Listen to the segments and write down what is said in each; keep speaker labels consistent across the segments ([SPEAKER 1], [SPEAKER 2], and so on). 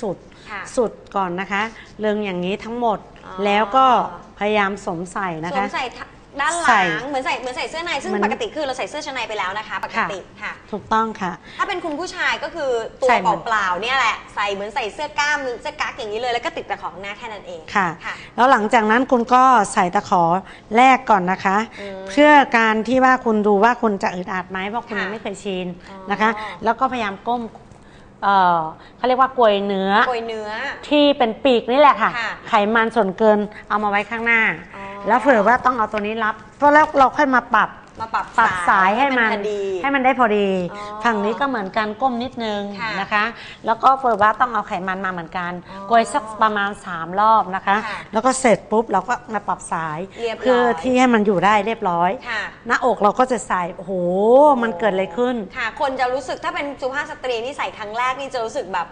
[SPEAKER 1] สุด
[SPEAKER 2] ค่ะ
[SPEAKER 1] สุดก่อนนะคะ เรืองอย่างนี้ทั้งหมด
[SPEAKER 2] อ๋อ
[SPEAKER 1] แล้วก็พยายามสวมใส่นะ
[SPEAKER 2] สว
[SPEAKER 1] คะ
[SPEAKER 2] มใส่ด้านห
[SPEAKER 1] ใส่
[SPEAKER 2] ลังเหมือนใส่เหมือนใส่เสื้อในซึ่ง
[SPEAKER 1] เหมือน
[SPEAKER 2] ปกติคือเราใส่เสื้อชั้นในไปแล้วนะคะปกติค่ะ
[SPEAKER 1] ถูกต้องค่ะ
[SPEAKER 2] ถ้าเป็นคุณผู้ชายก็คือตัว
[SPEAKER 1] ใส่เหมือน
[SPEAKER 2] เปล่าๆเนี่ยแหละใส่เหมือนใส่เสื้อกล้ามหรือเสื้อกั๊กอย่างนี้เลยแล้วก็ติดแต่ของหน้าแค่นั้นเอง
[SPEAKER 1] ค่ะ
[SPEAKER 2] ค่ะ
[SPEAKER 1] แล้วหลังจากนั้นคุณก็ใส่ตะขอแรกก่อนนะคะ
[SPEAKER 2] อืม
[SPEAKER 1] เพื่อการที่ว่าคุณดูว่าคุณจะอึดอัดไหมเพราะคุณ
[SPEAKER 2] ค่ะ
[SPEAKER 1] ยังไม่เคยชิน
[SPEAKER 2] อ๋อ
[SPEAKER 1] นะคะแล้วก็พยายามก้ม เอ่อเขาเรียกว่ากลวยเนื้อ
[SPEAKER 2] โกยเนื้อ
[SPEAKER 1] ที่เป็นปีกนี่แหละค่ะ
[SPEAKER 2] ค่ะ
[SPEAKER 1] ไขมันส่วนเกินเอามาไว้ข้างหน้า
[SPEAKER 2] อ๋อ
[SPEAKER 1] แล้วเผื่อว่าต้องเอาตัวนี้รับเพราะแล้วเราค่อยมาปรับ
[SPEAKER 2] มาปรับ
[SPEAKER 1] ปรับสายให้มัน
[SPEAKER 2] พอดี
[SPEAKER 1] ให้มันได้พอดี
[SPEAKER 2] อ๋อ
[SPEAKER 1] ฝั่งนี้ก็เหมือนกันก้มนิดนึง
[SPEAKER 2] ค่ะ
[SPEAKER 1] นะคะ แล้วก็เฟิร์ว่าต้องเอาไขมันมาเหมือนกัน
[SPEAKER 2] อ๋อ
[SPEAKER 1] โกยสักประมาณ 3 รอบนะคะ
[SPEAKER 2] ค่ะ
[SPEAKER 1] แล้วก็เสร็จปุ๊บเราก็มาปรับสาย
[SPEAKER 2] เรียบร้อย
[SPEAKER 1] เพื่อที่ให้มันอยู่ได้เรียบร้อย
[SPEAKER 2] ค่ะ
[SPEAKER 1] หน้าอกเราก็จะใส่โอ้โหมันเกิดอะไรขึ้น
[SPEAKER 2] ค่ะ คนจะรู้สึกถ้าเป็นสุภาพสตรีนี่ใส่ครั้งแรกนี่จะรู้สึกแบบ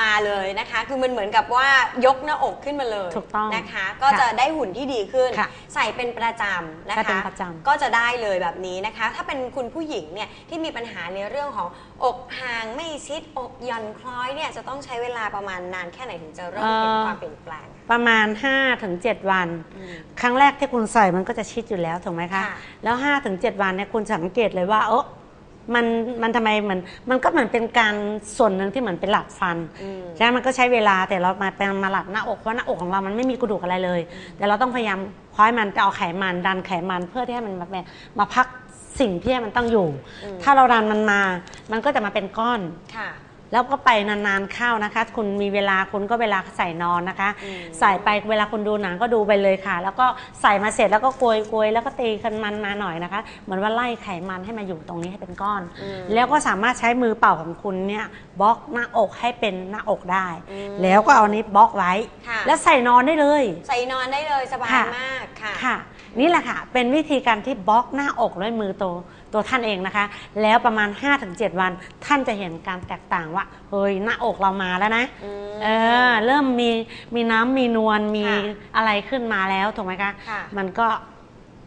[SPEAKER 2] มาเลยนะคะ คือมันเหมือนกับว่ายกหน้าอกขึ้นมาเลย
[SPEAKER 1] ถูกต้อง
[SPEAKER 2] นะคะ ก็จะได้หุ่นที่ดีขึ้น
[SPEAKER 1] ค่ะ
[SPEAKER 2] ใส่เป็นประจำนะ
[SPEAKER 1] ใส่เป็
[SPEAKER 2] คะ
[SPEAKER 1] นประจำ
[SPEAKER 2] ก็จะได้เลยแบบนี้นะคะ ถ้าเป็นคุณผู้หญิงเนี่ยที่มีปัญหาในเรื่องของอกห่างไม่ชิดอกหย่อนคล้อยเนี่ยจะต้องใช้เวลาประมาณนานแค่ไหนถึงจะเริ่มเห็นความเปลี่ยนแปลง
[SPEAKER 1] ประมาณ5-7วัน
[SPEAKER 2] อืม
[SPEAKER 1] ครั้งแรกที่คุณใส่มันก็จะชิดอยู่แล้วถูกไหมคะ
[SPEAKER 2] ค่ะ
[SPEAKER 1] แล้ว5-7วันเนี่ยคุณสังเกตเลยว่าเออ มันมันทำไมเหมือนมันก็เหมือนเป็นการส่วนหนึ่งที่เหมือนเป็นหลัดฟัน
[SPEAKER 2] อืม
[SPEAKER 1] ใช่ไหมมันก็ใช้เวลาแต่เรามาเป็นมาหลัดหน้าอกเพราะหน้าอกของเรามันไม่มีกระดูกอะไรเลย แต่เราต้องพยายามคว้ายมันจะเอาไขมันดันไขมันเพื่อที่ให้มันมามาพักสิ่งที่มันต้องอยู่
[SPEAKER 2] อืม
[SPEAKER 1] ถ้าเราดันมันมา มันก็จะมาเป็นก้อน
[SPEAKER 2] ค่ะ
[SPEAKER 1] แล้วก็ไปนานๆเข้านะคะ คุณมีเวลาคุณก็เวลาใส่นอนนะคะ
[SPEAKER 2] อืม
[SPEAKER 1] ใส่ไปเวลาคุณดูหนังก็ดูไปเลยค่ะ แล้วก็ใส่มาเสร็จแล้วก็โกยโกยแล้วก็ตีกันมันมาหน่อยนะคะ เหมือนว่าไล่ไขมันให้มาอยู่ตรงนี้ให้เป็นก้อน
[SPEAKER 2] อืม
[SPEAKER 1] แล้วก็สามารถใช้มือเป่าของคุณเนี่ยบล็อกหน้าอกให้เป็นหน้าอกได้
[SPEAKER 2] อืม
[SPEAKER 1] แล้วก็เอานี้บล็อกไว้
[SPEAKER 2] ค่ะ
[SPEAKER 1] แล้วใส่นอนได้เลย
[SPEAKER 2] ใส่นอนได้เลยสบาย
[SPEAKER 1] ค่ะ
[SPEAKER 2] มากค่ะ
[SPEAKER 1] ค่ะ นี่แหละค่ะ เป็นวิธีการที่บล็อกหน้าอกด้วยมือตัวตัวท่านเองนะคะ แล้วประมาณ 5-7 วันท่านจะเห็นการแตกต่างว่า เฮ้ย หน้าอกเรามาแล้วนะ
[SPEAKER 2] อืม
[SPEAKER 1] เออ เริ่มมีมีน้ำมีนวลมี
[SPEAKER 2] ค่ะ
[SPEAKER 1] อะไรขึ้นมาแล้วถูกไหมคะ
[SPEAKER 2] ค่ะ
[SPEAKER 1] มันก็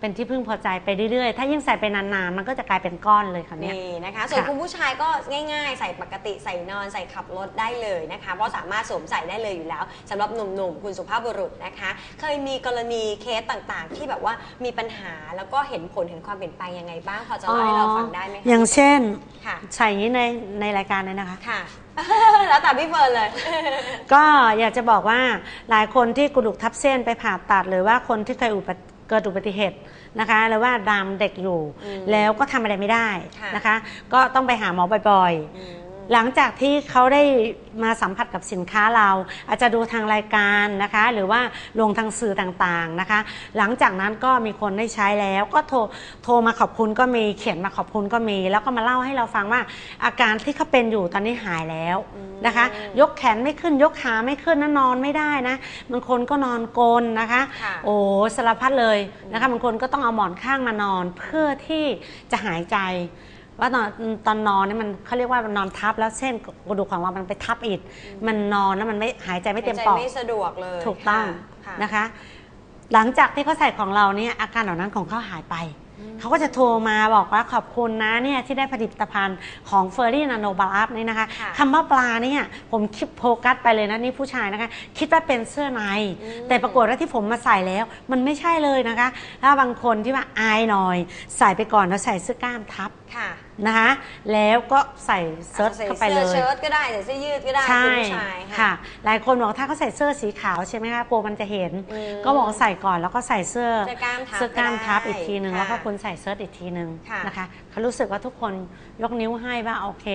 [SPEAKER 1] เป็นที่พึ่งพอใจไปเรื่อยๆ ถ้ายิ่งใส่ไปนานๆ มันก็จะกลายเป็นก้อนเลยค่ะเนี่ย
[SPEAKER 2] นี่นะคะ ส่วน
[SPEAKER 1] ค่ะ
[SPEAKER 2] คุณผู้ชายก็ง่ายๆ ใส่ปกติใส่นอนใส่ขับรถได้เลยนะคะ เพราะสามารถสวมใส่ได้เลยอยู่แล้วสำหรับหนุ่มๆ คุณสุภาพบุรุษนะคะ เคยมีกรณีเคสต่างๆ ที่แบบว่ามีปัญหาแล้วก็เห็นผลเห็นความเปลี่ยนแปลงยังไงบ้างพอจะเล่าให้เราฟังได้ไหมคะ
[SPEAKER 1] อย่างเช่น
[SPEAKER 2] ค่ะ
[SPEAKER 1] ใส่อย่างนี้ในในรายการเลยนะคะ
[SPEAKER 2] ค่ะ แล้วแต่พี่เฟิร์นเลย
[SPEAKER 1] ก็อยากจะบอกว่าหลายคนที่กระดูกทับเส้นไปผ่าตัด หรือว่าคนที่เคยอุบัติ เกิดอุบัติเหตุนะคะหรือว่าดามเด็กอยู่
[SPEAKER 2] อืม
[SPEAKER 1] แล้วก็ทำอะไรไม่ได้
[SPEAKER 2] ค่ะ
[SPEAKER 1] นะคะ ก็ต้องไปหาหมอบ่อยๆ
[SPEAKER 2] อืม
[SPEAKER 1] หลังจากที่เขาได้มาสัมผัสกับสินค้าเรา อาจจะดูทางรายการนะคะ หรือว่าลงทางสื่อต่างๆนะคะ หลังจากนั้นก็มีคนได้ใช้แล้วก็โทรโทรมาขอบคุณก็มีเขียนมาขอบคุณก็มี แล้วก็มาเล่าให้เราฟังว่า อาการที่เขาเป็นอยู่ตอนนี้หายแล้วนะคะ ยกแขนไม่ขึ้นยกขาไม่ขึ้นนะนอนไม่ได้นะบางคนก็นอนกลนนะคะ
[SPEAKER 2] ค่ะ
[SPEAKER 1] โอ้สารพัดเลยนะคะบางคนก็ต้องเอาหมอนข้างมานอนเพื่อที่จะหายใจ ว่าตอนตอนนอนเนี่ยมันเขาเรียกว่ามันนอนทับแล้วเส้นกระดูกของเรามันไปทับอิดมันนอนแล้วมันไม่หายใจไม่เต็ม
[SPEAKER 2] หาย
[SPEAKER 1] ป
[SPEAKER 2] ใจ
[SPEAKER 1] อด
[SPEAKER 2] ไม่สะดวกเลย
[SPEAKER 1] ถูกต้อง
[SPEAKER 2] ค่ะ
[SPEAKER 1] นะคะ หลังจากที่เขาใส่ของเราเนี่ยอาการเหล่านั้นของเขาหายไปเขาก็จะโทรมาบอกว่าขอบคุณนะเนี่ยที่ได้ผลิตภัณฑ์ของเฟอร์รี่นาโนบาร์อัพนี่นะคะ
[SPEAKER 2] ค่ะ
[SPEAKER 1] คำว่าปลาเนี่ยผมคิดโฟกัสไปเลยนะนี่ผู้ชายนะคะ คิดว่าเป็นเสื้อใน
[SPEAKER 2] อืม
[SPEAKER 1] แต่ปรากฏว่าที่ผมมาใส่แล้ว มันไม่ใช่เลยนะคะ ถ้าบางคนที่ว่าอายหน่อย ใส่ไปก่อนแล้วใส่เสื้อกล้ามทับ
[SPEAKER 2] ค่ะ
[SPEAKER 1] นะคะแล้วก็ใส่เซิร์ช
[SPEAKER 2] ใส่
[SPEAKER 1] เข้าไป
[SPEAKER 2] เสื้
[SPEAKER 1] เล
[SPEAKER 2] อยเชิ้ตก็ได้ใส่เสื้อยืดก็ได้
[SPEAKER 1] ใช่
[SPEAKER 2] คุณผู้ชาย
[SPEAKER 1] ค่ะ หลายคนบอกถ้าเขาใส่เสื้อสีขาวใช่ไหมคะกลัวมันจะเห็น
[SPEAKER 2] อืม
[SPEAKER 1] ก็บอกใส่ก่อนแล้วก็ใส่เสื้อ
[SPEAKER 2] เสื้อกล้ามทับ
[SPEAKER 1] เสื้อกล้ามทับ
[SPEAKER 2] ก็ได้
[SPEAKER 1] อีกทีหนึ่ง
[SPEAKER 2] ค่ะ
[SPEAKER 1] แล้วก็คุณใส่เสื้ออีกทีหนึ่ง
[SPEAKER 2] ค่ะ
[SPEAKER 1] นะคะเขารู้สึกว่าทุกคนยกนิ้วให้ว่าโอเค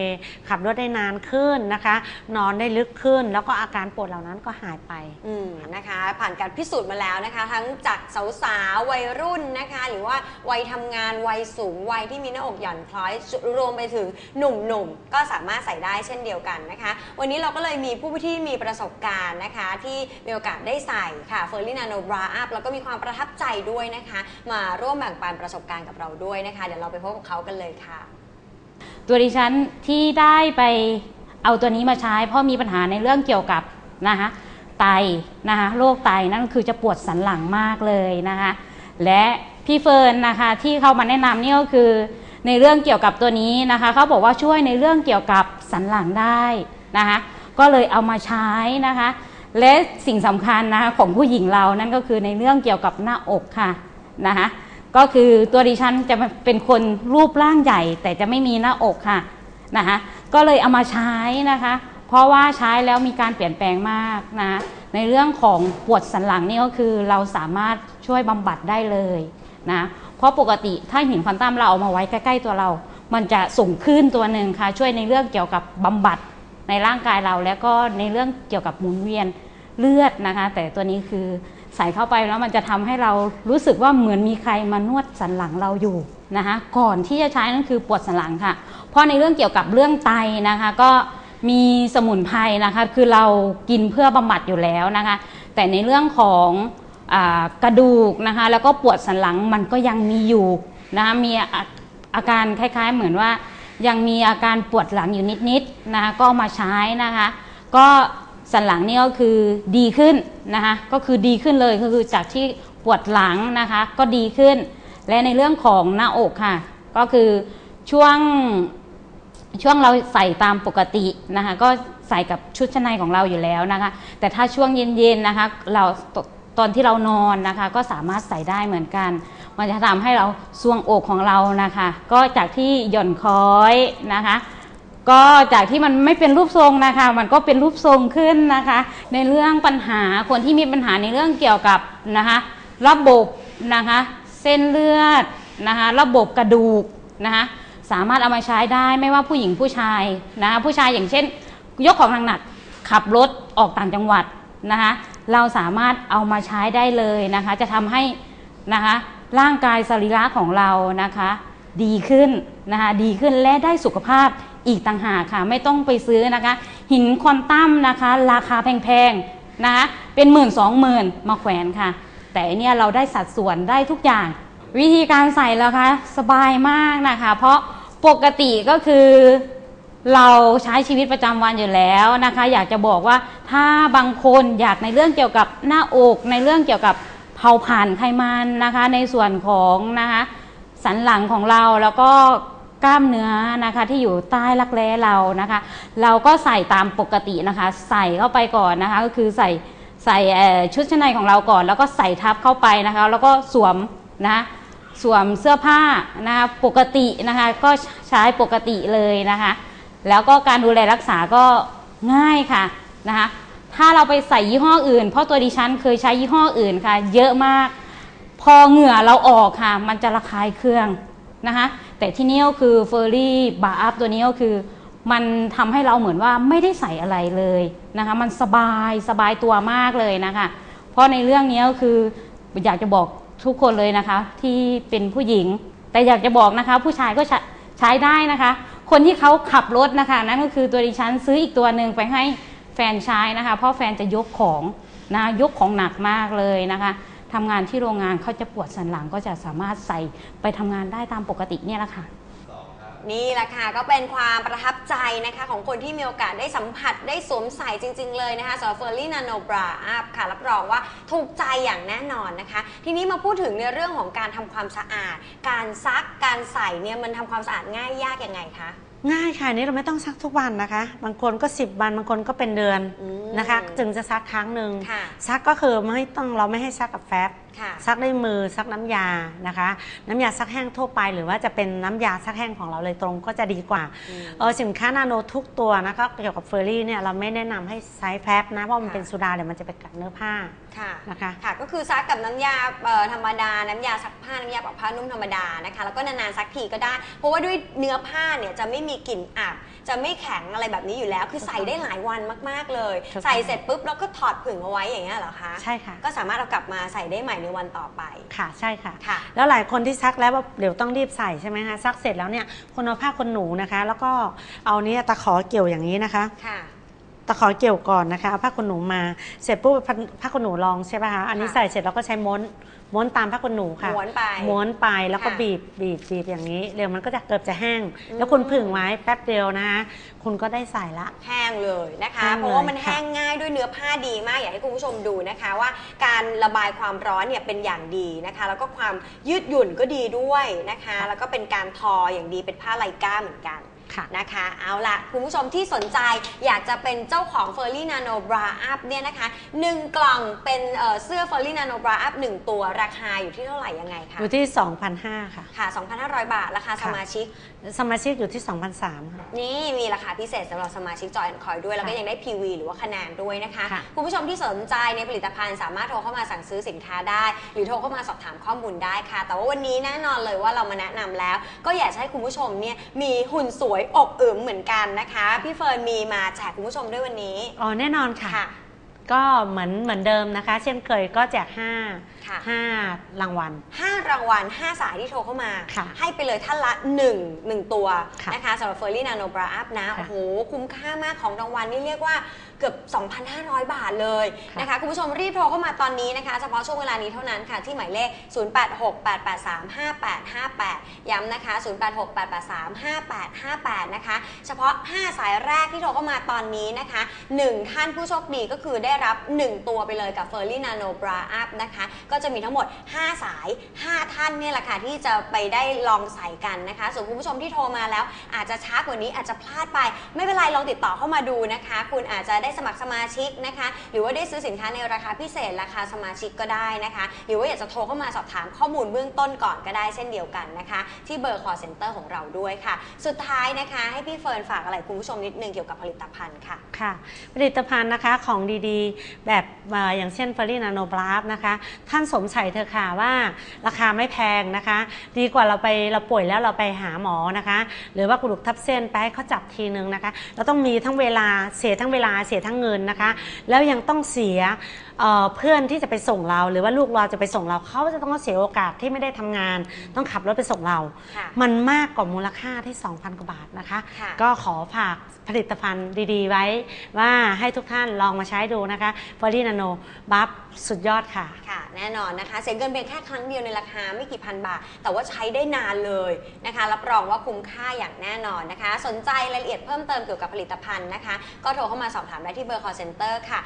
[SPEAKER 1] ขับรถได้นานขึ้นนะคะ นอนได้ลึกขึ้น แล้วก็อาการปวดเหล่านั้นก็หายไป
[SPEAKER 2] อืมนะคะ ผ่านการพิสูจน์มาแล้วนะคะ ทั้งจากสาวๆวัยรุ่นนะคะ หรือว่าวัยทำงานวัยสูงวัยที่มีหน้าอกหย่อนคล้อยรวมไปถึงหนุ่มๆ ก็สามารถใส่ได้เช่นเดียวกันนะคะ วันนี้เราก็เลยมีผู้ที่มีประสบการณ์นะคะ ที่มีโอกาสได้ใส่ค่ะเฟอร์ลินาโนบราอัพแล้วก็มีความประทับใจด้วยนะคะ มาร่วมแบ่งปันประสบการณ์กับเราด้วยนะคะ เดี๋ยวเราไปพบกับเขากันเลยค่ะ
[SPEAKER 3] ตัวดิฉันที่ได้ไปเอาตัวนี้มาใช้ เพราะมีปัญหาในเรื่องเกี่ยวกับนะคะไตนะคะโรคไตนั่นคือจะปวดสันหลังมากเลยนะคะและพี่เฟิร์นนะคะที่เขามาแนะนำนี่ก็คือ ในเรื่องเกี่ยวกับตัวนี้นะคะเขาบอกว่าช่วยในเรื่องเกี่ยวกับสันหลังได้นะคะก็เลยเอามาใช้นะคะ และสิ่งสำคัญนะคะของผู้หญิงเรานั่นก็คือในเรื่องเกี่ยวกับหน้าอกค่ะนะคะก็คือตัวดิฉันจะเป็นคนรูปร่างใหญ่ แต่จะไม่มีหน้าอกค่ะนะคะก็เลยเอามาใช้นะคะ เพราะว่าใช้แล้วมีการเปลี่ยนแปลงมากนะในเรื่องของปวดสันหลังนี่ก็คือเราสามารถช่วยบำบัดได้เลยนะ เพราะปกติถ้าหินควอนตัมเราเอามาไว้ใกล้ๆตัวเรา มันจะส่งคลื่นตัวหนึ่งค่ะ ช่วยในเรื่องเกี่ยวกับบำบัดในร่างกายเรา แล้วก็ในเรื่องเกี่ยวกับหมุนเวียนเลือดนะคะ แต่ตัวนี้คือใส่เข้าไปแล้วมันจะทำให้เรารู้สึกว่าเหมือนมีใครมานวดสันหลังเราอยู่นะคะก่อนที่จะใช้นั่นคือปวดสันหลังค่ะ เพราะในเรื่องเกี่ยวกับเรื่องไตนะคะ ก็มีสมุนไพรนะคะ คือเรากินเพื่อบำบัดอยู่แล้วนะคะ แต่ในเรื่องของ กระดูกนะคะแล้วก็ปวดสันหลังมันก็ยังมีอยู่นะคะมีอาการคล้ายๆเหมือนว่ายังมีอาการปวดหลังอยู่นิดๆนะคะก็มาใช้นะคะก็สันหลังนี่ก็คือดีขึ้นนะคะก็คือดีขึ้นเลยก็คือจากที่ปวดหลังนะคะก็ดีขึ้น และในเรื่องของหน้าอกค่ะ ก็คือช่วงช่วงเราใส่ตามปกตินะคะก็ใส่กับชุดชั้นในของเราอยู่แล้วนะคะ แต่ถ้าช่วงเย็นๆนะคะ เรา ตอนที่เรานอนนะคะ ก็สามารถใส่ได้เหมือนกัน มันจะทำให้เราทรวงอกของเรานะคะ ก็จากที่หย่อนค้อยนะคะ ก็จากที่มันไม่เป็นรูปทรงนะคะ มันก็เป็นรูปทรงขึ้นนะคะ ในเรื่องปัญหาคนที่มีปัญหาในเรื่องเกี่ยวกับนะคะระบบนะคะเส้นเลือดนะคะระบบกระดูกนะคะสามารถเอามาใช้ได้ไม่ว่าผู้หญิงผู้ชายนะคะผู้ชายอย่างเช่น ยกของหนักๆขับรถออกต่างจังหวัดนะคะ เราสามารถเอามาใช้ได้เลยนะคะ จะทำให้นะคะร่างกายสรีระของเรานะคะ ดีขึ้นนะคะดีขึ้นและได้สุขภาพอีกต่างหากค่ะ ไม่ต้องไปซื้อนะคะ หินควอนตัมนะคะ ราคาแพงๆนะคะเป็นหมื่นสองหมื่นมาแขวนค่ะ แต่อันเนี่ยเราได้สัดส่วนได้ทุกอย่าง วิธีการใส่แล้วคะสบายมากนะคะ เพราะปกติก็คือ เราใช้ชีวิตประจำวันอยู่แล้วนะคะ อยากจะบอกว่าถ้าบางคนอยากในเรื่องเกี่ยวกับหน้าอกในเรื่องเกี่ยวกับเผาผ่านไขมันนะคะ ในส่วนของนะคะสันหลังของเราแล้วก็กล้ามเนื้อนะคะที่อยู่ใต้รักแร้เรานะคะ เราก็ใส่ตามปกตินะคะ ใส่เข้าไปก่อนนะคะ ก็คือใส่ใส่ชุดชั้นในของเราก่อน แล้วก็ใส่ทับเข้าไปนะคะ แล้วก็สวมนะคะสวมเสื้อผ้านะคะปกตินะคะ ก็ใช้ปกติเลยนะคะ แล้วก็การดูแลรักษาก็ง่ายค่ะนะคะถ้าเราไปใส่ยี่ห้ออื่น เพราะตัวดิฉันเคยใช้ยี่ห้ออื่นค่ะ เยอะมาก พอเหงื่อเราออกค่ะ มันจะระคายเคืองนะคะแต่ที่นี่ก็คือเฟอร์รี่บาร์อัพตัวนี้ก็คือ มันทำให้เราเหมือนว่าไม่ได้ใส่อะไรเลยนะคะมันสบายสบายตัวมากเลยนะคะ เพราะในเรื่องนี้ก็คืออยากจะบอกทุกคนเลยนะคะ ที่เป็นผู้หญิง แต่อยากจะบอกนะคะ ผู้ชายก็ใช้ใช้ได้นะคะ คนที่เขาขับรถนะคะนั่นก็คือตัวดิฉันซื้ออีกตัวหนึ่งไปให้แฟนใช้นะคะ เพราะแฟนจะยกของนะยกของหนักมากเลยนะคะทำงานที่โรงงานเขาจะปวดสันหลังก็จะสามารถใส่ไปทำงานได้ตามปกติเนี่ยแหละค่ะ
[SPEAKER 2] นี่แหละค่ะก็เป็นความประทับใจนะคะของคนที่มีโอกาสได้สัมผัสได้สวมใส่จริง ๆ เลยนะคะสำหรับเฟอร์รี่นาโนบราอัพค่ะ รับรองว่าถูกใจอย่างแน่นอนนะคะ ทีนี้มาพูดถึงในเรื่องของการทำความสะอาด การซักการใส่เนี่ยมันทำความสะอาดง่ายยากยังไงคะ
[SPEAKER 1] ง่ายค่ะอันนี่เราไม่ต้องซักทุกวันนะคะ บางคนก็ 10 วันบางคนก็เป็นเดือน
[SPEAKER 2] อืม
[SPEAKER 1] นะคะ จึงจะซักครั้งหนึ่ง
[SPEAKER 2] ค่ะ
[SPEAKER 1] ซักก็คือไม่ต้องเราไม่ให้ซักกับแฟบ
[SPEAKER 2] ค่ะ
[SPEAKER 1] ซักด้วยมือซักน้ำยานะคะ น้ำยาซักแห้งทั่วไป หรือว่าจะเป็นน้ำยาซักแห้งของเราเลยตรงก็จะดีกว่า
[SPEAKER 2] อืม
[SPEAKER 1] เออสินค้านาโนทุกตัวนะคะเกี่ยวกับเฟอร์รี่เนี่ยเราไม่แนะนำให้ใช้แฟบนะเพราะมัน
[SPEAKER 2] ค่ะ
[SPEAKER 1] เป็นสุราเดี๋ยวมันจะไปกัดเนื้อผ้า
[SPEAKER 2] ค่ะ
[SPEAKER 1] นะคะ
[SPEAKER 2] ค่ะก็คือซักกับน้ำยาเอ่อธรรมดา น้ำยาซักผ้าน้ำยาปรับผ้านุ่มธรรมดานะคะแล้วก็นานๆซักทีก็ได้ เพราะว่าด้วยเนื้อผ้าเนี่ยจะไม่มีกลิ่นอับจะไม่แข็งอะไรแบบนี้อยู่แล้ว คือใส่ได้หลายวันมาก ๆเลย
[SPEAKER 1] ถูกต้อง
[SPEAKER 2] ใส่เสร็จปุ๊บแล้วก็ถอดผึ่งเอาไว้อย่างเงี้ยเหรอคะ
[SPEAKER 1] ใช่ค่ะ
[SPEAKER 2] ก็สามารถเอากลับมาใส่ได้ใหม่ในวันต่อไป
[SPEAKER 1] ค่ะใช่ค่ะ
[SPEAKER 2] ค่ะ
[SPEAKER 1] แล้วหลายคนที่ซักแล้วว่าเดี๋ยวต้องรีบใส่ใช่ไหมคะซักเสร็จแล้วเนี่ยคนเอาผ้าคนหนูนะคะ แล้วก็เอาเนี้ตะขอเกี่ยวอย่างนี้นะคะ
[SPEAKER 2] ค่ะ
[SPEAKER 1] ตะขอเกี่ยวก่อนนะคะเอาผ้าขนหนูมาเสร็จปุ๊บผ้าผ้าขนหนูรองใช่ป่ะคะอันนี้
[SPEAKER 2] ค่ะ
[SPEAKER 1] ใส่เสร็จเราก็ใช้ม้วนม้วนตามผ้าขนหนูค่ะ
[SPEAKER 2] ม้วนไป
[SPEAKER 1] ม้วนไปแล้วก็
[SPEAKER 2] ค่ะ
[SPEAKER 1] บีบบีบบีบอย่างนี้เดี๋ยวมันก็จะเกือบจะแห้ง
[SPEAKER 2] อืม
[SPEAKER 1] แล้วคุณผึ่งไว้แป๊บเดียวนะคะคุณก็ได้ใส่ละ
[SPEAKER 2] แห้งเลยนะคะ
[SPEAKER 1] แห้งเลย
[SPEAKER 2] เพราะว่ามัน
[SPEAKER 1] ค่ะ
[SPEAKER 2] แห้งง่ายด้วยเนื้อผ้าดีมากอยากให้คุณผู้ชมดูนะคะ ว่าการระบายความร้อนเนี่ยเป็นอย่างดีนะคะ แล้วก็ความยืดหยุ่นก็ดีด้วยนะคะ แล้วก็เป็นการทออย่างดีเป็นผ้าไลก้าเหมือนกัน
[SPEAKER 1] ค่ะ
[SPEAKER 2] นะคะ เอาละคุณผู้ชมที่สนใจอยากจะเป็นเจ้าของเฟอร์รี่นาโนบราอัพเนี่ยนะคะหนึ่งกล่องเป็นเอ่อเสื้อเฟอร์รี่นาโนบราอัพหนึ่งตัวราคาอยู่ที่เท่าไหร่ยังไงคะ
[SPEAKER 1] อยู่ที่ 2,500 ค่ะ
[SPEAKER 2] ค่ะ 2,500 บาท ราคาส
[SPEAKER 1] ค่ะ
[SPEAKER 2] มาชิก
[SPEAKER 1] สมาชิกอยู่ที่ 2,300ค่ะ
[SPEAKER 2] นี่มีราคาพิเศษสำหรับสมาชิกจอยคอยด้วย แล้วก็
[SPEAKER 1] ค่ะ
[SPEAKER 2] ยังได้ PV หรือว่าคะแนนด้วยนะคะ
[SPEAKER 1] ค่ะ
[SPEAKER 2] คุณผู้ชมที่สนใจในผลิตภัณฑ์สามารถโทรเข้ามาสั่งซื้อสินค้าได้ หรือโทรเข้ามาสอบถามข้อมูลได้ค่ะ แต่ว่าวันนี้แน่นอนเลยว่าเรามาแนะนำแล้ว ก็อยากจะให้คุณผู้ชมเนี่ยมีหุ่นสวยอกอึมเหมือนกันนะคะ พี่เฟิร์นมีมาแจกคุณผู้ชมด้วยวันนี้
[SPEAKER 1] อ๋อแน่นอนค่ะ
[SPEAKER 2] ค่ะ
[SPEAKER 1] ก็เหมือนเหมือนเดิมนะคะ เช่นเคยก็แจก5
[SPEAKER 2] ค่ะ
[SPEAKER 1] 5รางวัล
[SPEAKER 2] 5รางวัล5สายที่โทรเข้ามา
[SPEAKER 1] ค่ะ
[SPEAKER 2] ให้ไปเลยท่านละ1 1ตัว
[SPEAKER 1] ค่ะ
[SPEAKER 2] นะคะสำหรับเฟอร์รี่นาโนบราอัพนะ
[SPEAKER 1] ค่ะ
[SPEAKER 2] โอ้โห คุ้มค่ามากของรางวัลนี่เรียกว่า เกือบ 2,500 บาทเลย
[SPEAKER 1] ค่ะ
[SPEAKER 2] นะคะคุณผู้ชมรีบโทรเข้ามาตอนนี้นะคะ เฉพาะช่วงเวลานี้เท่านั้นค่ะ ที่หมายเลข 0868835858 ย้ำนะคะ 0868835858 นะคะ เฉพาะ 5 สายแรกที่โทรเข้ามาตอนนี้นะคะ 1 ท่านผู้โชคดีก็คือได้รับ 1 ตัวไปเลยกับเฟอร์รี่นาโนบราอัพนะคะ ก็จะมีทั้งหมด 5 สาย 5 ท่านเนี่ยแหละค่ะที่จะไปได้ลองใส่กันนะคะ ส่วนคุณผู้ชมที่โทรมาแล้ว อาจจะช้ากว่านี้อาจจะพลาดไป ไม่เป็นไรลองติดต่อเข้ามาดูนะคะ คุณอาจจะได้สมัครสมาชิกนะคะ หรือว่าได้ซื้อสินค้าในราคาพิเศษราคาสมาชิกก็ได้นะคะ หรือว่าอยากจะโทรเข้ามาสอบถามข้อมูลเบื้องต้นก่อนก็ได้เช่นเดียวกันนะคะ ที่เบอร์ call center ของเราด้วยค่ะ สุดท้ายนะคะให้พี่เฟิร์นฝากอะไรคุณผู้ชมนิดนึงเกี่ยวกับผลิตภัณฑ์ค่ะ
[SPEAKER 1] ค่ะ ผลิตภัณฑ์นะคะของดีๆ แบบอย่างเช่นฟอรี่นาโนบลาฟนะคะ ท่านสมใส่เถอค่ะว่าราคาไม่แพงนะคะ ดีกว่าเราไปเราป่วยแล้วเราไปหาหมอนะคะ หรือว่ากระดูกทับเส้นไปให้เขาจับทีนึงนะคะ เราต้องมีทั้งเวลาเสียทั้งเวลาเสียทั้งเงินนะคะ แล้วยังต้องเสียเอ่อเพื่อนที่จะไปส่งเรา หรือว่าลูกเราจะไปส่งเราเขาจะต้องเสียโอกาสที่ไม่ได้ทำงาน ต้องขับรถไปส่งเรา
[SPEAKER 2] ค่ะ
[SPEAKER 1] มันมากกว่ามูลค่าที่ 2,000 กว่าบาทนะคะ
[SPEAKER 2] ค่ะ
[SPEAKER 1] ก็ขอฝากผลิตภัณฑ์ดีๆ ไว้ว่าให้ทุกท่านลองมาใช้ดูนะคะฟอรี่นาโนบัฟสุดยอดค่ะ
[SPEAKER 2] ค่ะ แน่นอนนะคะ เสียเงินเพียงแค่ครั้งเดียวในราคาไม่กี่พันบาท แต่ว่าใช้ได้นานเลยนะคะ รับรองว่าคุ้มค่าอย่างแน่นอนนะคะ สนใจรายละเอียดเพิ่มเติมเกี่ยวกับผลิตภัณฑ์นะคะ ก็โทรเข้ามาสอบถามได้ที่เบอร์ call center ค่ะ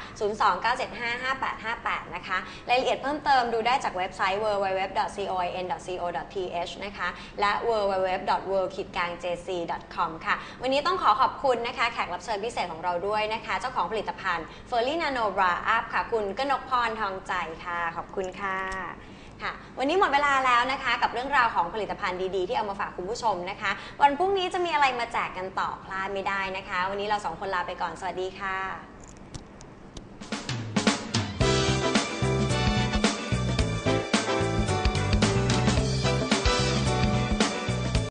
[SPEAKER 2] 029755858 นะคะ รายละเอียดเพิ่มเติมดูได้จากเว็บไซต์ www.coin.co.th นะคะ และ www.world-jc.com ค่ะ วันนี้ต้องขอขอบคุณนะคะ แขกรับเชิญพิเศษของเราด้วยนะคะ เจ้าของผลิตภัณฑ์ f e r r y Nano Bra Up ค่ะ คุณกนกพรทองใจค่ะ ขอบคุณค่ะ ค่ะวันนี้หมดเวลาแล้วนะคะ กับเรื่องราวของผลิตภัณฑ์ดีๆ ที่เอามาฝากคุณผู้ชมนะคะ วันพรุ่งนี้จะมีอะไรมาแจกกันต่อพลาดไม่ได้นะคะ วันนี้เราสองคนลาไปก่อนสวัสดีค่ะ